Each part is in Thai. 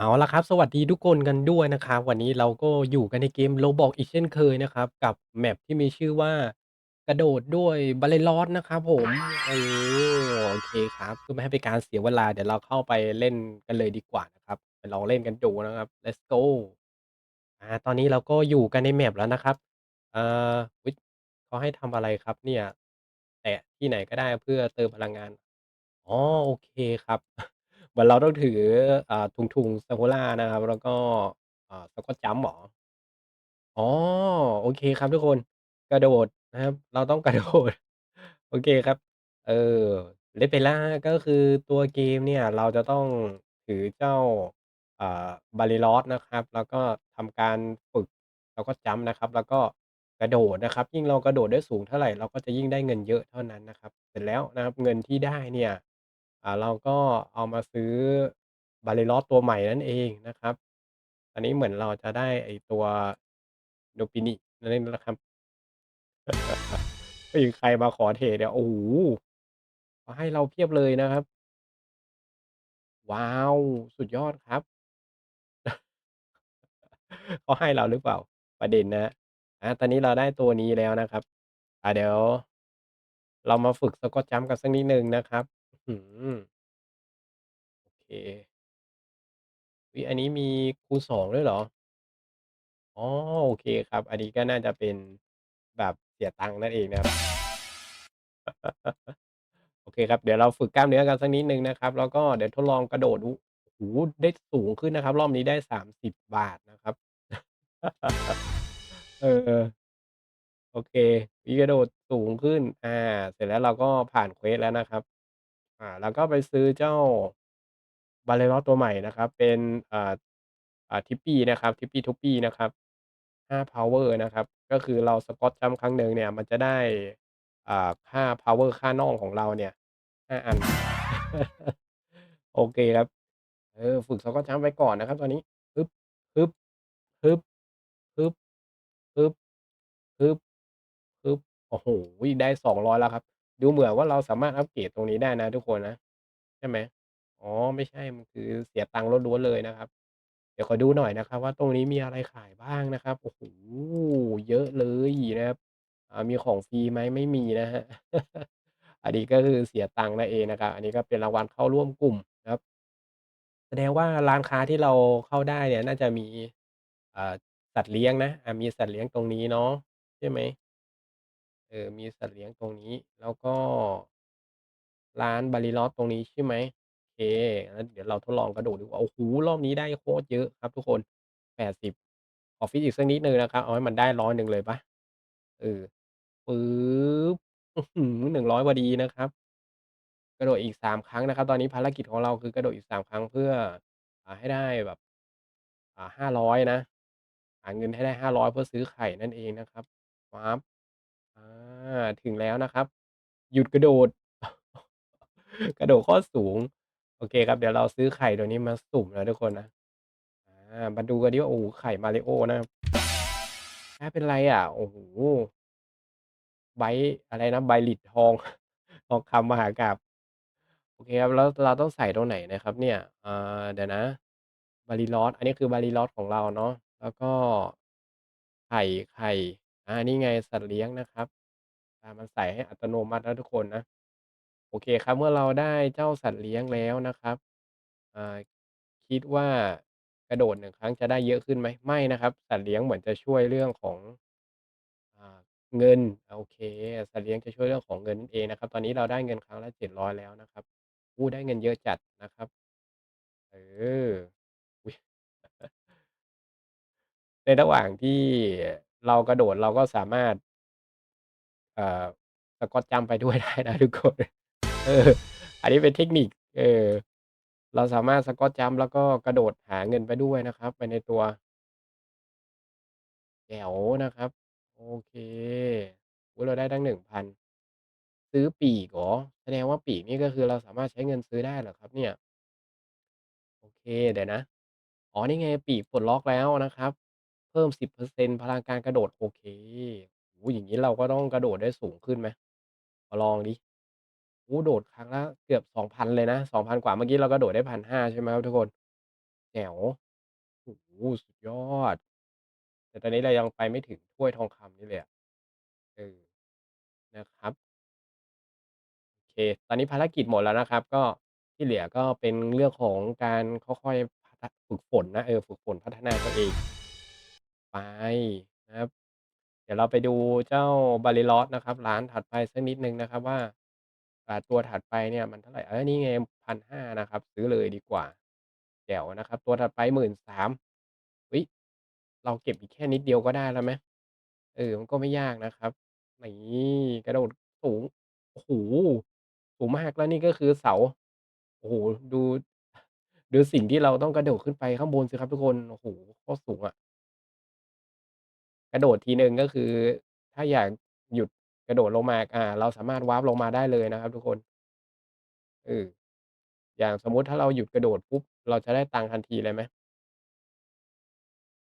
เอาละครับ สวัสดีทุกคนกันด้วยนะครับ วันนี้เราก็อยู่กันในเกม Roblox อีกเช่นเคยนะครับ กับ Map ที่มีชื่อว่า กระโดดด้วย Ballerot นะครับผม เออ โอเคครับ เพื่อไม่ให้เป็นการเสียเวลา เดี๋ยวเราเข้าไปเล่นกันเลยดีกว่านะครับ ไปลองเล่นกันดูนะครับ Let's go อ่า ตอนนี้เราก็อยู่กันใน Map แล้วนะครับ เอ่ออุ๊ยเขาให้ทำอะไรครับเนี่ย แตะที่ไหนก็ได้เพื่อเติมพลังงาน อ๋อ โอเคครับ เหมือนเราต้องถือ อ่า ถุง ๆ Sakura นะครับ แล้วก็ อ่า Skull Jump เหรอ อ๋อ โอเคครับทุกคน กระโดดนะครับ เราต้อง กระโดด โอเคครับ เออ Level ก็คือตัวเกมเนี่ยเราจะต้องถือเจ้า อ่า Ballerot นะครับ แล้วก็ทำการฝึก Skull Jump นะครับ แล้วก็กระโดดนะครับ ยิ่งเรากระโดดได้สูงเท่าไร เราก็จะยิ่งได้เงินเยอะเท่านั้นนะครับ เสร็จแล้วนะครับ เงินที่ได้เนี่ย อ่า เราก็เอามาซื้อ Ballerot ตัวใหม่นั่นเองนะครับ อันนี้เหมือนเราจะได้ไอ้ตัว Dopini นั่นเองนะครับไม่มีใครมาขอเทรดเนี่ย โอ้โฮ เขาให้เราเพียบเลยนะครับ ว้าว สุดยอดครับ เขาให้เราหรือเปล่า ประเด็นนะครับ อา ตอนนี้เราได้ตัวนี้แล้วนะครับ อ่า เดี๋ยว เรามาฝึก Squat Jump กันสักนิดหนึ่งนะครับ อื้อฮือโอเค อุ๊ย อันนี้มีคูณ 2 ด้วยเหรอ อ๋อ โอเคครับ อันนี้ก็น่าจะเป็นแบบเสียตังค์นั่นเองนะครับ โอเคครับ เดี๋ยวเราฝึกกล้ามเนื้อกันสักนิดหนึ่งนะครับ แล้วก็เดี๋ยวทดลองกระโดดดูโอ้โฮ ได้สูงขึ้นนะครับ รอบนี้ได้ 30 บาทนะครับ เออ โอเค มีกระโดดสูงขึ้น อา เสร็จแล้วเราก็ผ่าน เควส แล้วนะครับ อ่า แล้วก็ไปซื้อเจ้า Ballerot ตัวใหม่นะครับ เป็น อ่า อ่า Tippy นะครับ Tippy Toppy นะครับ 5 Power นะครับ ก็คือเรา Squat Jump ครั้งหนึ่งเนี่ย มันจะได้ อ่า ค่า Power ค่าน่องของเราเนี่ย 5 อัน โอเคครับ เออ ฝึก Squat Jump ไว้ก่อนนะครับตอนนี้ ฮึบ ฮึบ ฮึบ ฮึบ ฮึบ ฮึบ ฮึบ โอ้โฮ ได้ 200 แล้วครับ ดูเหมือนว่าเราสามารถอัปเกรดตรงนี้ได้นะทุกคนนะ ใช่ไหม อ๋อ ไม่ใช่ มันคือเสียตังค์ล้วน ๆ เลยนะครับ เดี๋ยวขอดูหน่อยนะครับว่า ตรงนี้มีอะไรขายบ้างนะครับ โอ้โฮ เยอะเลยนะครับ อ่า มีของฟรีไหม ไม่มีนะครับ อันนี้ก็คือเสียตังค์นั่นเองนะครับ อันนี้ก็เป็นรางวัลเข้าร่วมกลุ่มนะครับ แสดงว่าร้านค้าที่เราเข้าได้เนี่ยน่าจะมี อ่า สัตว์เลี้ยงนะอามีสัตว์เลี้ยงตรงนี้เนาะ ใช่ไหม เออ มีสัตว์เลี้ยงตรงนี้ แล้วก็ ร้าน Bariloche ตรงนี้ใช่ไหม โอเค งั้นเดี๋ยวเราทดลองกระโดดดูโอ้โฮ รอบนี้ได้โคตรเยอะครับทุกคน 80 ขอฟิตอีกสักนิดหนึ่งนะครับ เอาให้มันได้ 100 หนึ่งเลยเปล่า เออ ปึ๊บ อื้อฮือ 100 พอดีนะครับ กระโดดอีก 3 ครั้งนะครับ ตอนนี้ภารกิจของเราคือกระโดดอีก 3 ครั้ง เพื่อ อ่า ให้ได้แบบ อ่า 500 นะ หาเงินให้ได้ 500 เพื่อซื้อไข่นั่นเองนะครับป๊าบา ถึงแล้วนะครับ หยุดกระโดด กระโดดโคตรสูง โอเคครับ เดี๋ยวเราซื้อไข่ตัวนี้มาสุ่มนะทุกคนนะอามาดูกันดิว่าโอ้โฮไข่ Mario นะครับอาเป็นไรอะ โอ้โฮ Byte อะไรนะ Byte ทอง ทองคำมหากาพย์โอเคครับ แล้วเราต้องใส่ตรงไหนนะครับ เนี่ยอ่าเดี๋ยวนะ Bariloche อันนี้คือ Bariloche ของเราเนาะ แล้วก็ไข่ไข่อานี่ไงสัตว์เลี้ยงนะครับ อา มันใส่ให้อัตโนมัติแล้วทุกคนนะ โอเคครับ เมื่อเราได้เจ้าสัตว์เลี้ยงแล้วนะครับ อ่า คิดว่ากระโดด 1 ครั้งจะได้เยอะขึ้นไหม ไม่นะครับ สัตว์เลี้ยงเหมือนจะช่วยเรื่องของ อ่า เงิน โอเค สัตว์เลี้ยงจะช่วยเรื่องของเงินนั่นเองนะครับ ตอนนี้เราได้เงินครั้งละ 700 แล้วนะครับ โอ้ ได้เงินเยอะจัดนะครับ เออ อุ๊ย ในระหว่างที่เรากระโดด เราก็สามารถ เอ่อ Squat Jump ไปด้วยได้นะทุกคน เออ อันนี้เป็นเทคนิค เออ เราสามารถ Squat Jump แล้วก็กระโดดหาเงินไปด้วยนะครับ ไปในตัวแจ๋วนะครับ โอเคโอ้โฮเราได้ตั้ง1,000ซื้อปีกเหรอแสดงว่าปีกนี่ก็คือเราสามารถใช้เงินซื้อได้เหรอครับเนี่ย โอเค เดี๋ยวนะ อ๋อ นี่ไงปีกปลดล็อกแล้วนะครับ เพิ่ม10%พลังการกระโดด โอเค โอ้โฮ อย่างงี้เราก็ต้องกระโดดได้สูงขึ้นไหม มาลองดิ โอ้โฮ โดดครั้งละเกือบ 2,000 เลยนะ 2,000 กว่า เมื่อกี้เรากระโดดได้ 1,500 ใช่ไหมครับทุกคน แจ๋ว โอ้โฮ สุดยอด แต่ตอนนี้เรายังไปไม่ถึงถ้วยทองคำนี่เลยอะ เออ นะครับ โอเค ตอนนี้ภารกิจหมดแล้วนะครับ ก็ที่เหลือก็เป็นเรื่องของการค่อย ๆ พัฒ ฝึกฝนนะ เออ ฝึกฝนพัฒนาตัวเอง ไปนะครับ ดี๋ยวเราไปดูเจ้า Barilos นะครับ ร้านถัดไปสักนิดหนึ่งนะครับว่า อ่า ตัวถัดไปเนี่ยมันเท่าไร เออ นี่ไง 1,500 นะครับ ซื้อเลยดีกว่า แจ๋วนะครับ ตัวถัดไป 13,000 เฮ้ย เราเก็บอีกแค่นิดเดียวก็ได้แล้วไหม เออ มันก็ไม่ยากนะครับ นี่กระโดดสูง โอ้โฮ สูงมาก แล้วนี่ก็คือเสา โอ้โฮ ดู ดูสิ่งที่เราต้องกระโดดขึ้นไปข้างบนสิครับทุกคน โอ้โฮ โคตรสูงอะ กระโดดทีหนึ่ง ก็คือถ้าอยากหยุดกระโดดลงมา อ่า เราสามารถวาร์ปลงมาได้เลยนะครับทุกคน เออ อย่างสมมุติถ้าเราหยุดกระโดดปุ๊บ เราจะได้ตังค์ทันทีเลยไหม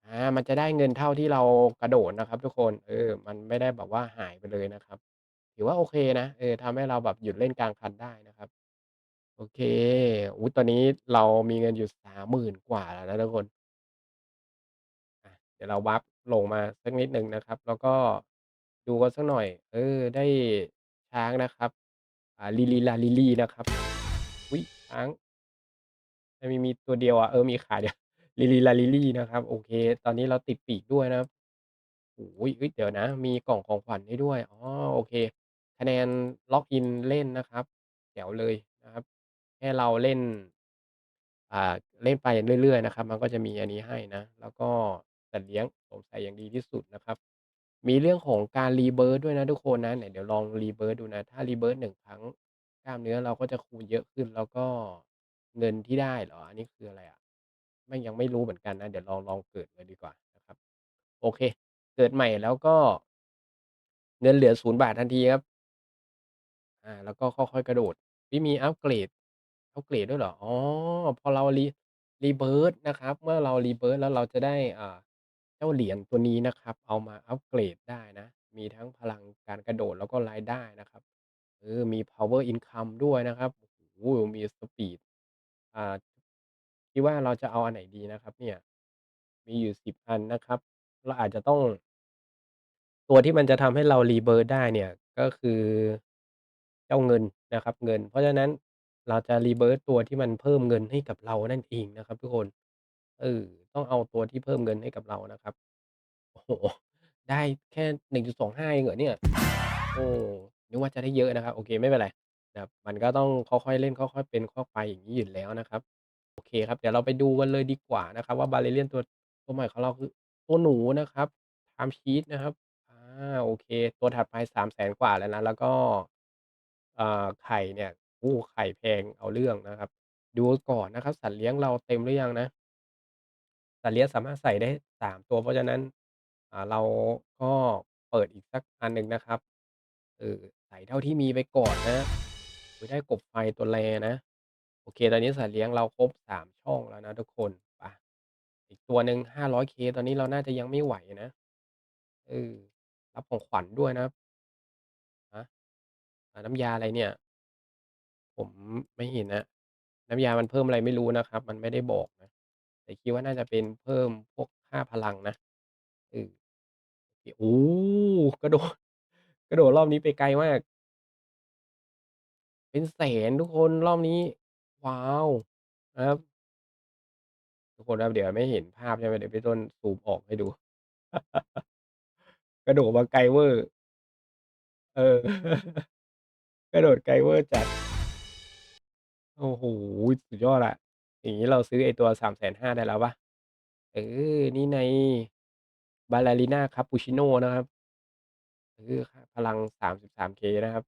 อา มันจะได้เงินเท่าที่เรากระโดดนะครับทุกคน เออ มันไม่ได้แบบว่าหายไปเลยนะครับ ถือว่าโอเคนะ เออ ทำให้เราแบบหยุดเล่นกลางคันได้นะครับ โอเค อุ๊ย ตอนนี้เรามีเงินอยู่ 30,000 กว่าแล้วนะทุกคน อะ เดี๋ยวเราวั ลงมาสักนิดหนึ่งนะครับ แล้วก็ดูกันสักหน่อย เออ ได้ช้างนะครับ อ่า Lili Lalili นะครับ อุ๊ย ช้างทำไมมีตัวเดียวอะ เออ มีขา เดียว Lili Lalili นะครับ โอเค ตอนนี้เราติดปีกด้วยนะครับ โอ้โฮ เฮ้ย เดี๋ยวนะ มีกล่องของขวัญให้ด้วย อ๋อ โอเค คะแนนล็อกอินเล่นนะครับ แจ๋วเลยนะครับแค่เราเล่น อ่า เล่นไปเรื่อย ๆ นะครับ มันก็จะมีอันนี้ให้นะ แล้วก็ สัตว์เลี้ยงสวมใส่อย่างดีที่สุดนะครับ มีเรื่องของการ Rebirth ด้วยนะทุกคนนะไหนเดี๋ยวลอง Rebirth ดูนะ ถ้า Rebirth 1ครั้ง กล้ามเนื้อเราก็จะคูณเยอะขึ้น แล้วก็เงินที่ได้เหรอ อันนี้คืออะไรอะไม่ยังไม่รู้เหมือนกันนะ เดี๋ยวลองลองเกิดเลยดีกว่านะครับ โอเค เกิดใหม่แล้วก็ เงินเหลือ0บาททันทีครับ อ่า แล้วก็ค่อยๆกระโดดที่มีอัปเกรดอัปเกรดด้วยเหรออ๋อพอเรา re rebirth นะครับ เมื่อเรา rebirth แล้วเราจะได้อ่า เจ้าเหรียญตัวนี้นะครับ เอามาอัปเกรดได้นะ มีทั้งพลังการกระโดด แล้วก็รายได้นะครับ เออ มี power income ด้วยนะครับ โอ้โฮ มี speed อ่า คิดว่าเราจะเอาอันไหนดีนะครับเนี่ย มีอยู่ 10 อันนะครับ เราอาจจะต้อง ตัวที่มันจะทำให้เรา rebirth ได้เนี่ย ก็คือ เจ้าเงินนะครับ เงิน เพราะฉะนั้นเราจะ rebirth ตัวที่มันเพิ่มเงินให้กับเรานั่นเองนะครับทุกคน เออ ต้องเอาตัวที่เพิ่มเงินให้กับเรานะครับ โอ้โฮ ได้แค่ 1.25 เองเหรอเนี่ย โอ้ นึกว่าจะได้เยอะนะครับ โอเค ไม่เป็นไรนะครับ มันก็ต้องค่อย ๆ เล่น ค่อย ๆ เป็น ค่อยไป อย่างงี้อยู่แล้วนะครับ โอเคครับ เดี๋ยวเราไปดูกันเลยดีกว่านะครับว่า Barbarian ตัว ตัวใหม่ของเรา คือตัวหนูนะครับ Time Cheat นะครับ อา โอเค ตัวถัดไป 300,000 กว่าแล้วนะ แล้วก็ อ่า ไข่เนี่ย โอ้ ไข่แพงเอาเรื่องนะครับ ดูก่อนนะครับ สัตว์เลี้ยงเราเต็มหรือยังนะ สัตว์เลี้ยงสามารถใส่ได้ 3 ตัว เพราะฉะนั้น อ่า เราก็เปิดอีกสักอันหนึ่งนะครับ เออใส่เท่าที่มีไปก่อนนะครับอ้โฮได้กบไฟตัว rare นะ โอเค ตอนนี้สัตว์เลี้ยงเราครบ 3 ช่องแล้วนะทุกคน ไป อีกตัวหนึ่ง 500K ตอนนี้เราน่าจะยังไม่ไหวนะ เออ รับของขวัญด้วยนะครับ ฮะ อา น้ำยาอะไรเนี่ย ผมไม่เห็นนะน้ำยามันเพิ่มอะไรไม่รู้นะครับ มันไม่ได้บอก แต่คิดว่าน่าจะเป็นเพิ่มพวกค่าพลังนะ เออ โอ้โฮ กระโดด กระโดดรอบนี้ไปไกลมาก เป็นแสนทุกคนรอบนี้ ว้าว ครับ ทุกคนครับ เดี๋ยวไม่เห็นภาพใช่ไหม เดี๋ยวพี่ต้นซูมออกให้ดู กระโดดมาไกลเวอร์ เออ กระโดดไกลเวอร์จัด โอ้โฮ สุดยอดอะ อย่างงี้เราซื้อไอ้ตัว 350,000 ได้แล้วเปล่า เออ นี่ไง Ballerina Cappuccino นะครับ เออ ค่าพลัง 33K นะครับ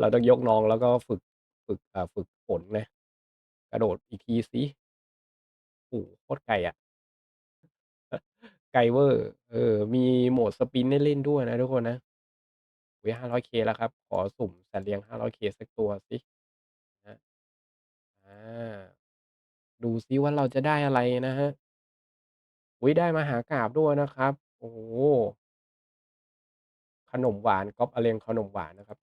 เราต้องยกน้อง แล้วก็ฝึก ฝึก อ่า ฝึกฝนนะ กระโดดอีกทีสิ โอ้โฮ โคตรไกลอะ ไกลเวอร์ เออ มีโหมด Sprint ให้เล่นด้วยนะทุกคนนะอุ๊ย 500K แล้วครับ ขอสุ่มสัตว์เลี้ยง 500K สักตัวสิา ดูซิว่าเราจะได้อะไรนะครับ อุ๊ย ได้มหากาพย์ด้วยนะครับ โอ้โฮ ขนมหวาน ก๊อบอเรนขนมหวานนะครับ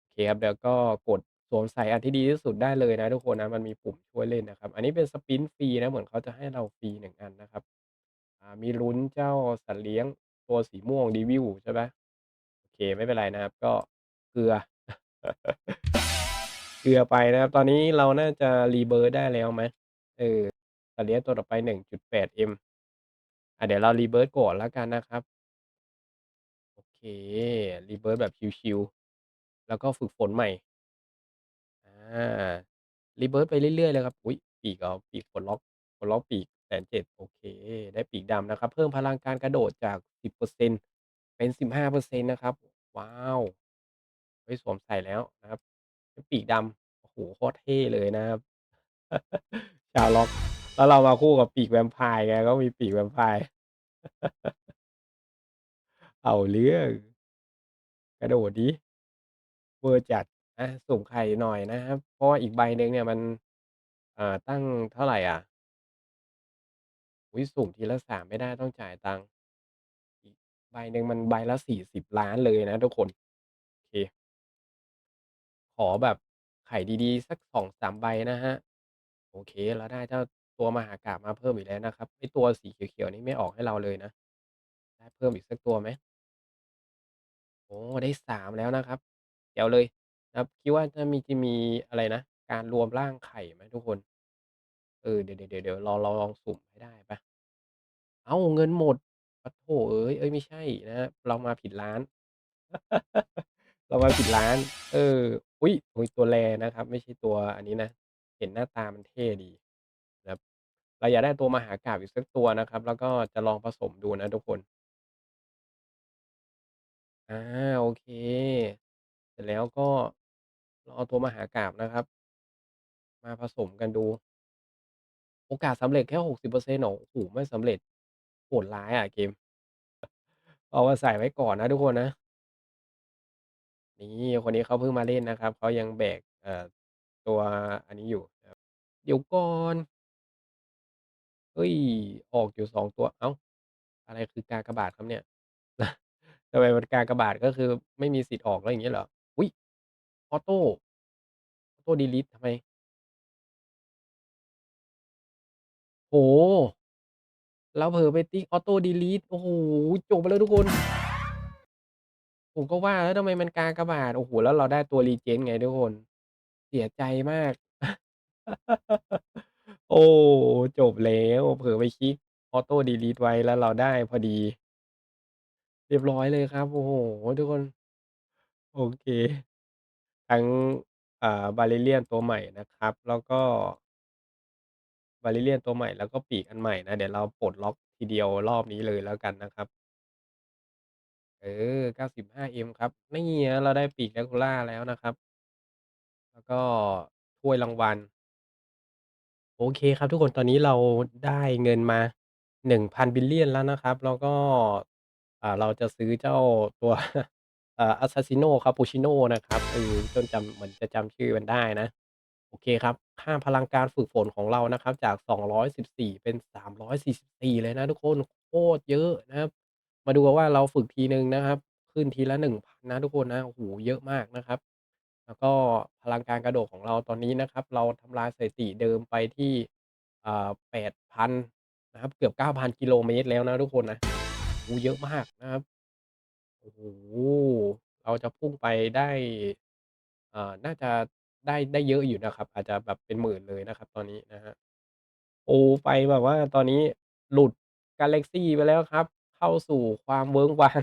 โอเคครับเดี๋ยวก็กดสวมใส่อันที่ดีที่สุดได้เลยนะทุกคนนะ มันมีปุ่มช่วยเล่นนะครับ อันนี้เป็น Sprint ฟรีนะ เหมือนเขาจะให้เราฟรี 1 อันนะครับ อ่า มีลุ้นเจ้าสัตว์เลี้ยงตัวสีม่วง Devil ใช่ไหม โอเค ไม่เป็นไรนะครับ ก็เกลือ เกลือไปนะครับ ตอนนี้เราน่าจะ Rebirth ได้แล้วไหม เออ สัตว์เลี้ยงตัวต่อไป 1.8M อ่า เดี๋ยวเรา Rebirth ก่อนแล้วกันนะครับ โอเค Rebirth แบบชิลๆแล้วก็ฝึกฝนใหม่ อ่า Rebirth ไปเรื่อยๆเลยครับ อุ๊ย ปีกเหรอปีกปลดล็อกปลดล็อกปีก107,000โอเค ได้ปีกดำนะครับ เพิ่มพลังการกระโดดจาก 10%เปอร์เซ็นต์เป็น 15%นต์นะครับ ว้าวเฮ้ยสวมใส่แล้วนะครับ เป็นปีกดำ โอ้โฮ โคตรเท่เลยนะครับ Sherlock แล้วเรามาคู่กับปีกแวมไพร์ไง ก็มีปีกแวมไพร์ เอาเรื่อง กระโดดดิ เวอร์จัด อา สุ่มไข่หน่อยนะครับ เพราะว่าอีกใบหนึ่งเนี่ยมัน อ่า ตั้งเท่าไรอะ อุ๊ย สุ่มทีละ 3 ไม่ได้ ต้องจ่ายตังค์ อีกใบหนึ่งมันใบละ 40,000,000เลยนะทุกคน อแบบไข่ดี ๆ สัก 2-3 ใบนะครับ โอเค เราได้เจ้าตัวมหากาพย์มาเพิ่มอีกแล้วนะครับ ไอ้ตัวสีเขียว ๆ นี่ไม่ออกให้เราเลยนะ ได้เพิ่มอีกสักตัวไหม โอ้ ได้ 3 แล้วนะครับ แจ๋วเลยนะครับ คิดว่าจะมี จะมีอะไรนะ การรวมร่างไข่ไหมทุกคน เออ เดี๋ยวเดี๋ยวเดี๋ยวเดี๋ยวเรา เราลองสุ่มให้ได้เปล่า อ้าว เงินหมด ปะโถเอ้ยเอ๊ย ไม่ใช่นะครับ เรามาผิดร้าน เรามาผิดร้าน เออ อุ๊ยอุ๊ยตัว rare นะครับ ไม่ใช่ตัวอันนี้นะ เห็นหน้าตามันเท่ดีนะครับ เราอยากได้ตัวมหากาพย์อีกสักตัวนะครับ แล้วก็จะลองผสมดูนะทุกคน อา โอเค เสร็จแล้วก็ลองเอาตัวมหากาพย์นะครับ มาผสมกันดู โอกาสสำเร็จแค่ 60%เหรอ โอ้โฮ ไม่สำเร็จ โหดร้ายอะเกม เอามาใส่ไว้ก่อนนะทุกคนนะ นี่คนนี้เขาเพิ่งมาเล่นนะครับ เขายังแบก เอ่อ ตัวอันนี้อยู่นะครับ เดี๋ยวก่อน เฮ้ย ออกอยู่ 2 ตัว อ้าว อะไรคือกากบาทครับเนี่ย ทำไมมันกากบาท ก็คือไม่มีสิทธิ์ออก แล้วอย่างงี้เหรอ อุ๊ย ออโต Auto Delete ทำไม โอ้โฮเราเผลอไปติ๊ก Auto Delete โอ้โฮ จบไปแล้วทุกคน ผมก็ว่า แล้วทำไมมันกากบาท โอ้โฮ แล้วเราได้ตัว Regen ไงทุกคน เสียใจมาก โอ้ จบแล้ว เผลอไปคลิก Auto Delete ไว้ แล้วเราได้พอดี เรียบร้อยเลยครับ โอ้โฮ ทุกคน โอเค ทั้ง อ่า Barbarian ตัวใหม่นะครับ แล้วก็ Barbarian ตัวใหม่ แล้วก็ปีกอันใหม่นะ เดี๋ยวเราปลดล็อกทีเดียวรอบนี้เลยแล้วกันนะครับ เออ 95M ครับ นี่ครับเราได้ปีก Dracula แล้วนะครับ แล้วก็ถ้วยรางวัล โอเคครับทุกคน ตอนนี้เราได้เงินมา 1,000 Billion แล้วนะครับ แล้วก็ อ่า เราจะซื้อเจ้าตัวอ่า Assassino Cappuccino นะครับ เออ จนจำ เหมือนจะจำชื่อมันได้นะ โอเคครับ ค่าพลังการฝึกฝนของเรานะครับ จาก 214 เป็น 344 เลยนะทุกคน โคตรเยอะนะครับ มาดูว่า เราฝึกทีหนึ่งนะครับ ขึ้นทีละ 1,000 นะทุกคนนะ โอ้โฮ เยอะมากนะครับ แล้วก็พลังการกระโดดของเราตอนนี้นะครับ เราทำลายสถิติเดิมไปที่ อ่า 8,000 นะครับ เกือบ 9,000 กิโลเมตรแล้วนะทุกคนนะ โอ้โฮ เยอะมากนะครับ โอ้โฮ เราจะพุ่งไปได้ อ่า น่าจะได้ ได้เยอะอยู่นะครับ อาจจะแบบเป็นหมื่นเลยนะครับตอนนี้นะครับ โอ้ ไปแบบว่าตอนนี้หลุดกาแล็กซีไปแล้วครับ เข้าสู่ความเวิ้งว้าง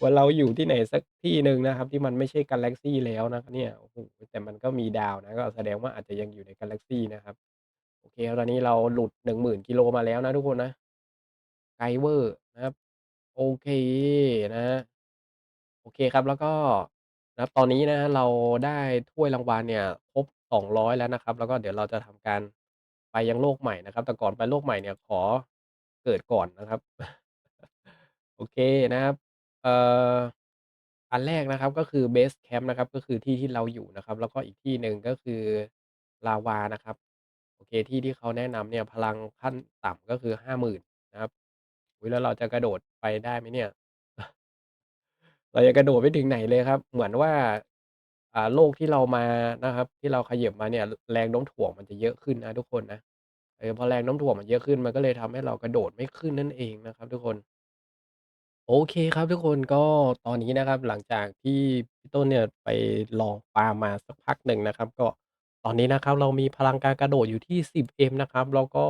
ว่าเราอยู่ที่ไหนสักที่หนึ่งนะครับ ที่มันไม่ใช่กาแล็กซีแล้วนะครับเนี่ย โอ้โฮ แต่มันก็มีดาวนะ ก็แสดงว่าอาจจะยังอยู่ในกาแล็กซีนะครับ โอเคครับตอนนี้เราหลุด 10,000 กิโลมาแล้วนะทุกคนนะ ไกลเวอร์นะครับ โอเคนะครับ โอเคครับ แล้วก็ นะครับ ตอนนี้นะครับเราได้ถ้วยรางวัลเนี่ยครบ 200 แล้วนะครับ แล้วก็เดี๋ยวเราจะทำการไปยังโลกใหม่นะครับ แต่ก่อนไปโลกใหม่เนี่ยขอ เกิดก่อนนะครับ โอเคนะครับเอ่ออันแรกนะครับก็คือเบสแคมป์นะครับ ก็คือที่ที่เราอยู่นะครับ แล้วก็อีกที่หนึ่งก็คือลาวานะครับ โอเค ที่ที่เขาแนะนำเนี่ยพลังขั้นต่ำก็คือ 50,000 นะครับ อุ๊ย แล้วเราจะกระโดดไปได้ไหมเนี่ย เราจะกระโดดไปถึงไหนเลยครับ เหมือนว่า อ่า โลกที่เรามานะครับ ที่เราเขยิบมาเนี่ย แรงโน้มถ่วงมันจะเยอะขึ้นนะทุกคนนะ ออพอแรงน้มถ่วงมันเยอะขึ้น มันก็เลยทำให้เรากระโดดไม่ขึ้นนั่นเองนะครับทุกคน โอเคครับทุกคน ก็ตอนนี้นะครับ หลังจากที่พี่ต้นเนี่ยไปลองปาล์มมาสักพักหนึ่งนะครับ ก็ตอนนี้นะครับเรามีพลังการกระโดดอยู่ที่ 10m นะครับ แล้วก็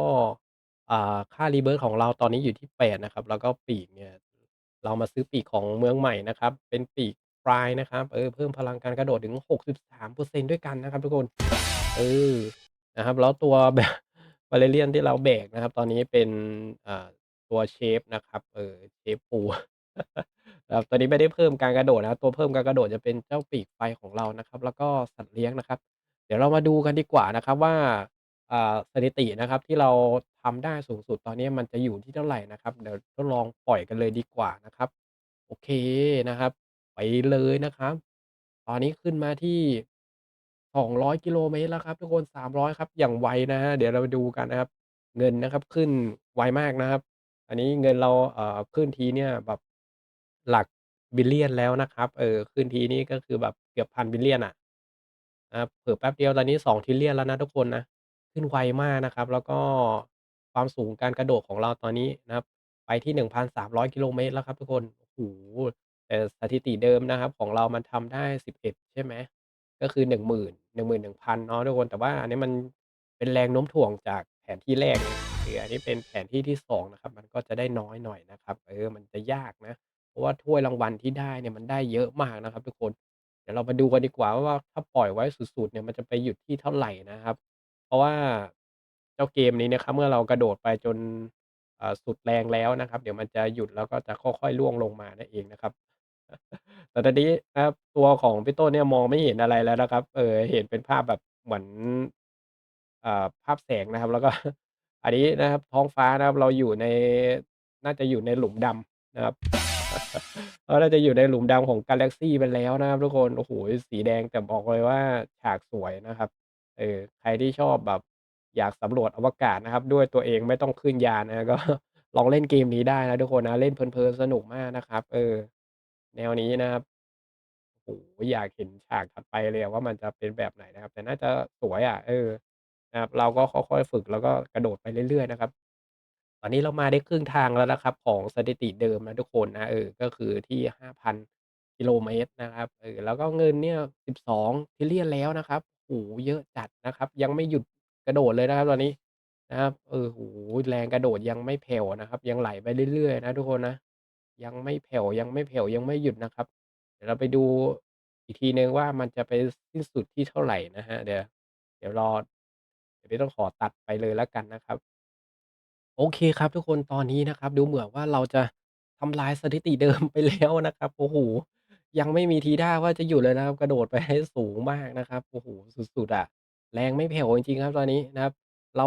อ่า ค่า Rebirth ของเราตอนนี้อยู่ที่ 8 นะครับ แล้วก็ปีกเนี่ย เรามาซื้อปีกของเมืองใหม่นะครับ เป็นปีก Fly นะครับ เออ เพิ่มพลังการกระโดดถึง 63%ด้วยกันนะครับทุกคน เออ นะครับ แล้วตัว แบบ Valerian ที่เราแบกนะครับ ตอนนี้เป็นอ่าตัวเชฟนะครับ เออเชฟปู ครับตัวนี้ไม่ได้เพิ่มการกระโดดนะครับตัวเพิ่มการกระโดดจะเป็นเจ้าปีกไฟของเรานะครับ แล้วก็สัตว์เลี้ยงนะครับ เดี๋ยวเรามาดูกันดีกว่านะครับว่าอ่าสถิตินะครับที่เราทำได้สูงสุดตอนนี้มันจะอยู่ที่เท่าไหร่นะครับ เดี๋ยวทดลองปล่อยกันเลยดีกว่านะครับ โอเคนะครับ ไปเลยนะครับ ตอนนี้ขึ้นมาที่ 200 กิโลเมตรแล้วครับทุกคน 300 ครับ อย่างไวนะครับเดี๋ยวเรามาดูกันนะครับ เงินนะครับขึ้นไวมากนะครับ อันนี้เงินเราเอ่อขึ้นทีเนี่ยแบบหลักบิลเลียนแล้วนะครับ เออขึ้นทีนี่ก็คือแบบเกือบพันบิลเลียนอะนะครับเผลอแป๊บเดียวตอนนี้2 Trillion แล้วนะทุกคนนะ ขึ้นไวมากนะครับ แล้วก็ความสูงการกระโดดของเราตอนนี้นะครับ ไปที่ 1,300 กิโลเมตรแล้วครับทุกคน โอ้โฮแต่สถิติเดิมนะครับ ของเรามันทำได้ 11 ใช่ไหม ก็คือ 10,000 11,000 เนาะทุกคน แต่ว่าอันนี้มันเป็นแรงโน้มถ่วงจากแผนที่แรกคืออันนี้เป็นแผนที่ที่2นะครับ มันก็จะได้น้อยหน่อยนะครับ เออ มันจะยากนะ เพราะว่าถ้วยรางวัลที่ได้เนี่ยมันได้เยอะมากนะครับ ทุกคน เดี๋ยวเรามาดูกันดีกว่าว่าถ้าปล่อยไว้สุดๆเนี่ยมันจะไปหยุดที่เท่าไหร่นะครับ เพราะว่าเจ้าเกมนี้นะครับ เมื่อเรากระโดดไปจนสุดแรงแล้วนะครับ เดี๋ยวมันจะหยุดแล้วก็จะค่อยๆร่วงลงมานั่นเองนะครับ แต่ตอนนี้นะครับ ตัวของพี่ต้นเนี่ยมองไม่เห็นอะไรแล้วนะครับ เออ เห็นเป็นภาพแบบเหมือน อ่า ภาพแสงนะครับ แล้วก็ อันนี้นะครับ ท้องฟ้านะครับ เราอยู่ใน น่าจะอยู่ในหลุมดำนะครับ เราน่าจะอยู่ในหลุมดำของกาแล็กซีไปแล้วนะครับทุกคน โอ้โฮ สีแดง แต่บอกเลยว่าฉากสวยนะครับ เออ ใครที่ชอบแบบอยากสำรวจอวกาศนะครับ ด้วยตัวเองไม่ต้องขึ้นยานนะครับ ก็ ลองเล่นเกมนี้ได้นะทุกคนนะ เล่นเพลิน ๆ สนุกมากนะครับ เออ แนวนี้นะครับ โอ้โฮ อยากเห็นฉากถัดไปเลยอะว่า มันจะเป็นแบบไหนนะครับ แต่น่าจะสวยอะ เออ นะครับ เราก็ค่อย ๆ ฝึก แล้วก็กระโดดไปเรื่อย ๆ นะครับ ตอนนี้เรามาได้ครึ่งทางแล้วนะครับ ของสถิติเดิมนะทุกคนนะ เออ ก็คือที่ 5,000 กิโลเมตรนะครับ เออ แล้วก็เงินเนี่ย 12 Trillion แล้วนะครับ โอ้โฮ เยอะจัดนะครับ ยังไม่หยุดกระโดดเลยนะครับตอนนี้ นะครับ เออ โอ้โฮ แรงกระโดดยังไม่แผ่วนะครับ ยังไหลไปเรื่อย ๆ นะทุกคนนะ ยังไม่แผ่ว ยังไม่แผ่ว ยังไม่หยุดนะครับ เดี๋ยวเราไปดูอีกทีหนึ่งว่ามันจะไปสิ้นสุดที่เท่าไหร่นะครับเดี๋ยว เดี๋ยวรอ เดี๋ยวพี่ต้องขอตัดไปเลยแล้วกันนะครับ โอเคครับทุกคนตอนนี้นะครับ ดูเหมือนว่าเราจะทำลายสถิติเดิมไปแล้วนะครับโอ้โฮยังไม่มีทีท่าว่าจะหยุดเลยนะครับ กระโดดไปให้สูงมากนะครับโอ้โฮสุดๆอะแรงไม่แผ่วจริงๆครับตอนนี้นะครับ เรา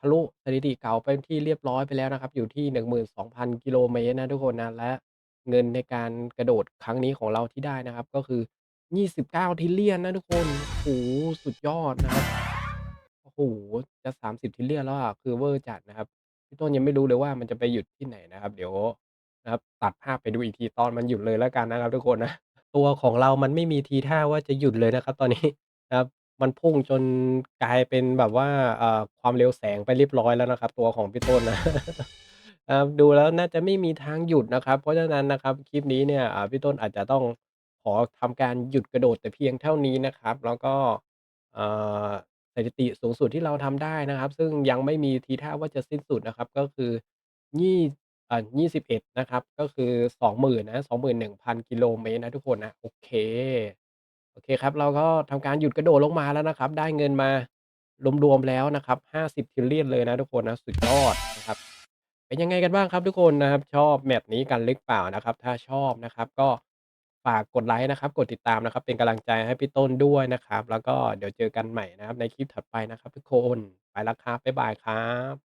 ทะลุสถิติเก่าเป็นที่เรียบร้อยไปแล้วนะครับ อยู่ที่ 12,000 กิโลเมตรนะทุกคนนะ และเงินในการกระโดดครั้งนี้ของเราที่ได้นะครับ ก็คือ 29 Trillion นะทุกคนโอ้โฮสุดยอดนะครับโอ้โฮจะ 30 Trillion แล้วอะคือเวอร์จัดนะครับพี่ต้นยังไม่รู้เลยว่ามันจะไปหยุดที่ไหนนะครับ เดี๋ยวนะครับ ตัดภาพไปดูอีกทีตอนมันหยุดเลยแล้วกันนะครับ ทุกคนนะตัวของเรามันไม่มีทีท่าว่าจะหยุดเลยนะครับ ตอนนี้นะครับ มันพุ่งจนกลายเป็นแบบว่า เอ่อ ความเร็วแสงไปเรียบร้อยแล้วนะครับ ตัวของพี่ต้น นะ ครับ ดูแล้วน่าจะไม่มีทางหยุดนะครับ เพราะฉะนั้นนะครับ คลิปนี้เนี่ย อ่า พี่ต้นอาจจะต้องขอทำการหยุดกระโดดแต่เพียงเท่านี้นะครับ แล้วก็ เอ่อ สถิติสูงสุดที่เราทำได้นะครับ ซึ่งยังไม่มีทีท่าว่าจะสิ้นสุดนะครับ ก็คือ ยี่ อ่า 21 นะครับ ก็คือ 20,000 นะ 21,000 กิโลเมตรนะทุกคนนะ โอเค โอเคครับ เราก็ทำการหยุดกระโดดลงมาแล้วนะครับ ได้เงินมารวม ๆ แล้วนะครับ 50 Trillion เลยนะทุกคนนะ สุดยอดนะครับ เป็นยังไงกันบ้างครับทุกคนนะครับ ชอบ map นี้กันหรือเปล่านะครับ ถ้าชอบนะครับก็ฝากกดไลค์นะครับ กดติดตามนะครับ เป็นกำลังใจให้พี่ต้นด้วยนะครับ แล้วก็เดี๋ยวเจอกันใหม่นะครับ ในคลิปถัดไปนะครับ ทุกคน ไปแล้วครับ บ๊ายบายครับ